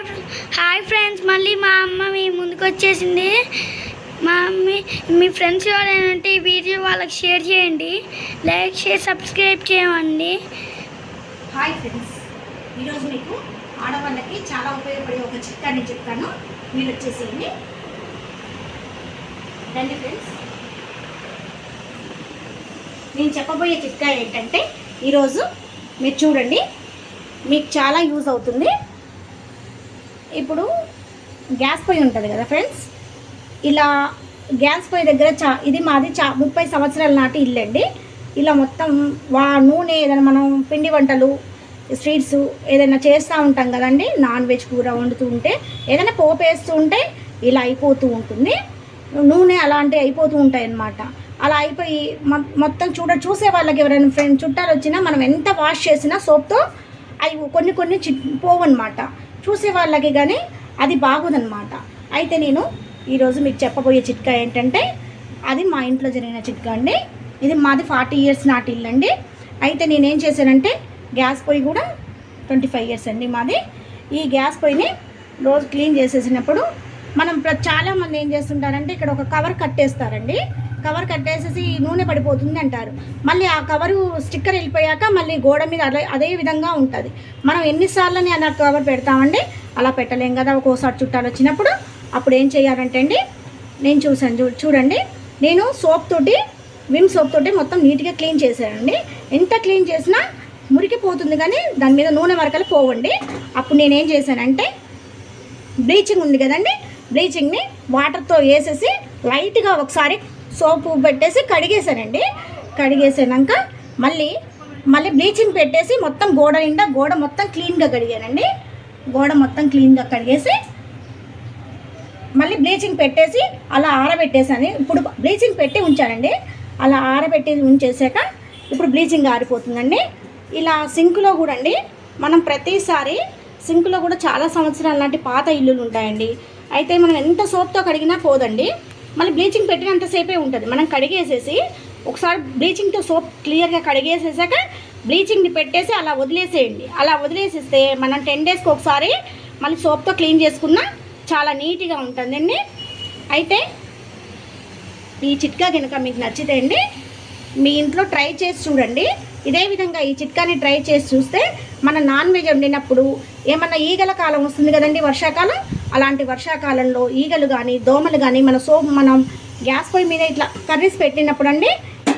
Hi friends మళ్ళీ మా అమ్మ మీ ముందుకు వచ్చేసింది. మా మమ్మీ మీ ఫ్రెండ్స్ ఎవరైనా ఉంటే ఈ వీడియో వాళ్ళకి షేర్ చేయండి. లైక్ షేర్ సబ్స్క్రైబ్ చేయండి. హాయ్ ఫ్రెండ్స్ ఈరోజు మీకు ఆడవాళ్ళకి చాలా ఉపయోగపడే ఒక చిట్కాని చెప్తాను. మీరు వచ్చేసేయండి. రండి ఫ్రెండ్స్. నేను చెప్పబోయే చిట్కా ఏంటంటే ఈరోజు మీరు చూడండి మీకు చాలా యూజ్ అవుతుంది. ఇప్పుడు గ్యాస్ పొయ్యి ఉంటుంది కదా ఫ్రెండ్స్? ఇలా గ్యాస్ పొయ్యి దగ్గర చా ఇది మాది చా ముప్పై సంవత్సరాల నాటి ఇల్లు అండి ఇలా మొత్తం వా నూనె ఏదైనా మనం పిండి వంటలు స్వీట్స్ ఏదైనా చేస్తూ ఉంటాం కదండి. నాన్ వెజ్ కూర వండుతూ ఉంటే ఏదైనా పోపు వేస్తూ ఉంటే ఇలా అయిపోతూ ఉంటుంది. నూనె అలాంటివి అయిపోతూ ఉంటాయి అన్నమాట. అలా అయిపోయి మొత్తం చూడ చూసే వాళ్ళకి ఎవరైనా ఫ్రెండ్ చుట్టాలు వచ్చినా మనం ఎంత వాష్ చేసినా సోప్తో అవి కొన్ని కొన్ని చి పోవన్నమాట. చూసే వాళ్ళకి కానీ అది బాగోదన్నమాట. అయితే నేను ఈరోజు మీకు చెప్పబోయే చిట్కా ఏంటంటే అది మా ఇంట్లో జరిగిన చిట్కా అండి. ఇది మాది ఫార్టీ ఇయర్స్ నాటి ఇల్లు అండి. అయితే నేనేం చేశానంటే గ్యాస్ పొయ్యి కూడా ట్వంటీ ఫైవ్ ఇయర్స్ అండి మాది. ఈ గ్యాస్ పొయ్యిని రోజు క్లీన్ చేసేసినప్పుడు మనం చాలామంది ఏం చేస్తుంటారంటే ఇక్కడ ఒక కవర్ కట్టేస్తారండి. కవర్ కట్టేసేసి నూనె పడిపోతుంది అంటారు మళ్ళీ ఆ కవరు స్టిక్కర్ వెళ్ళిపోయాక మళ్ళీ గోడ మీద అదే అదే విధంగా ఉంటుంది. మనం ఎన్నిసార్లని అలా కవర్ పెడతామండి? అలా పెట్టలేం కదా ఒక్కోసారి చుట్టాలు వచ్చినప్పుడు. అప్పుడు ఏం చేయాలంటే అండి నేను చూసాను చూ చూడండి. నేను సోప్ తోటి విమ్ సోప్ తోటి మొత్తం నీట్గా క్లీన్ చేశానండి. ఎంత క్లీన్ చేసినా మురికిపోతుంది కానీ దాని మీద నూనె వరకలు పోవండి. అప్పుడు నేనేం చేశానంటే బ్లీచింగ్ ఉంది కదండి బ్లీచింగ్ని వాటర్తో వేసేసి లైట్గా ఒకసారి సోపు పెట్టేసి కడిగేసానండి కడిగేసాక మళ్ళీ మళ్ళీ బ్లీచింగ్ పెట్టేసి మొత్తం గోడ నిండా గోడ మొత్తం క్లీన్గా కడిగానండి. గోడ మొత్తం క్లీన్గా కడిగేసి మళ్ళీ బ్లీచింగ్ పెట్టేసి అలా ఆరబెట్టేసాను ఇప్పుడు బ్లీచింగ్ పెట్టి ఉంచానండి. అలా ఆరబెట్టి ఉంచేసాక ఇప్పుడు బ్లీచింగ్ ఆరిపోతుందండి. ఇలా సింక్లో కూడా అండి మనం ప్రతిసారి సింక్లో కూడా చాలా సంవత్సరాల లాంటి పాత ఇల్లులు ఉంటాయండి. అయితే మనం ఎంత సోప్తో కడిగినా పోదండి. మళ్ళీ బ్లీచింగ్ పెట్టినంతసేపే ఉంటుంది. మనం కడిగేసేసి ఒకసారి బ్లీచింగ్తో సోప్ క్లియర్గా కడిగేసేసాక బ్లీచింగ్ని పెట్టేసి అలా వదిలేసేయండి. అలా వదిలేసేస్తే మనం టెన్ డేస్కి ఒకసారి మళ్ళీ సోప్తో క్లీన్ చేసుకున్నా చాలా నీట్గా ఉంటుందండి. అయితే ఈ చిట్కా కనుక మీకు నచ్చితే అండి మీ ఇంట్లో ట్రై చేసి చూడండి. ఇదే విధంగా ఈ చిట్కాని ట్రై చేసి చూస్తే మన నాన్ వెజ్ వండినప్పుడు ఏమన్నా ఈగల కాలం వస్తుంది కదండి వర్షాకాలం? అలాంటి వర్షాకాలంలో ఈగలు కానీ దోమలు కానీ మన సోప్ మనం గ్యాస్ పొయ్యి మీద ఇట్లా కర్రీస్ పెట్టినప్పుడు అండి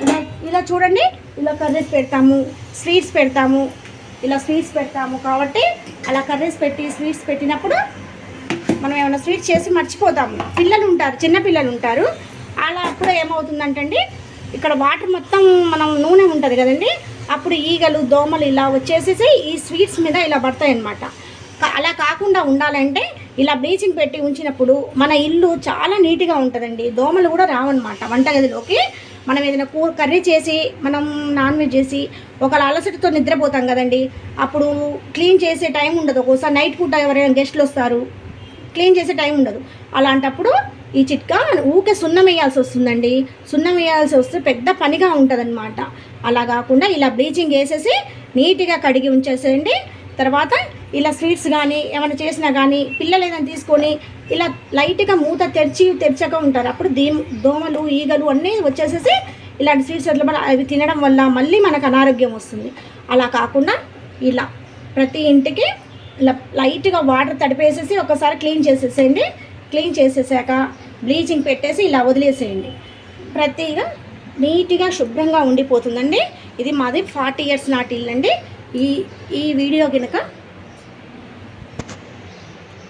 ఇలా ఇలా చూడండి ఇలా కర్రీస్ పెడతాము స్వీట్స్ పెడతాము ఇలా స్వీట్స్ పెడతాము కాబట్టి అలా కర్రీస్ పెట్టి స్వీట్స్ పెట్టినప్పుడు మనం ఏమైనా స్వీట్ చేసి మర్చిపోతాము. పిల్లలు ఉంటారు చిన్న పిల్లలు ఉంటారు. అలా అప్పుడు ఏమవుతుందంటండి ఇక్కడ వాటర్ మొత్తం మనం నూనె ఉంటుంది కదండి అప్పుడు ఈగలు దోమలు ఇలా వచ్చేసేసి ఈ స్వీట్స్ మీద ఇలా పడతాయి అన్నమాట అలా కాకుండా ఉండాలంటే ఇలా బ్లీచింగ్ పెట్టి ఉంచినప్పుడు మన ఇల్లు చాలా నీట్గా ఉంటుందండి. దోమలు కూడా రావన్నమాట వంటగదిలోకి. మనం ఏదైనా కూర కర్రీ చేసి మనం నాన్ వెజ్ చేసి ఒక అలసటతో నిద్రపోతాం కదండి. అప్పుడు క్లీన్ చేసే టైం ఉండదు. ఒక్కోసారి నైట్ పూట ఎవరైనా గెస్ట్లు వస్తారు. క్లీన్ చేసే టైం ఉండదు. అలాంటప్పుడు ఈ చిట్కా ఊకే సున్నం వేయాల్సి వస్తుందండి. సున్నం వేయాల్సి వస్తే పెద్ద పనిగా ఉంటుందన్నమాట. అలా కాకుండా ఇలా బ్లీచింగ్ వేసేసి నీట్గా కడిగి ఉంచేసేయండి. తర్వాత ఇలా స్వీట్స్ కానీ ఏమైనా చేసినా కానీ పిల్లలు ఏదైనా తీసుకొని ఇలా లైట్గా మూత తెరిచి తెరచక ఉంటారు. అప్పుడు దీ దోమలు ఈగలు అన్నీ వచ్చేసేసి ఇలాంటి స్వీట్స్ అట్లా అవి తినడం వల్ల మళ్ళీ మనకు అనారోగ్యం వస్తుంది. అలా కాకుండా ఇలా ప్రతి ఇంటికి ఇలా లైట్గా వాటర్ తడిపేసేసి ఒకసారి క్లీన్ చేసేసేయండి. క్లీన్ చేసేసాక బ్లీచింగ్ పెట్టేసి ఇలా వదిలేసేయండి. ప్రతిగా నీట్గా శుభ్రంగా ఉండిపోతుందండి. ఇది మాది ఫార్టీ ఇయర్స్ నాటి ఇల్లు అండి ఈ ఈ వీడియో కనుక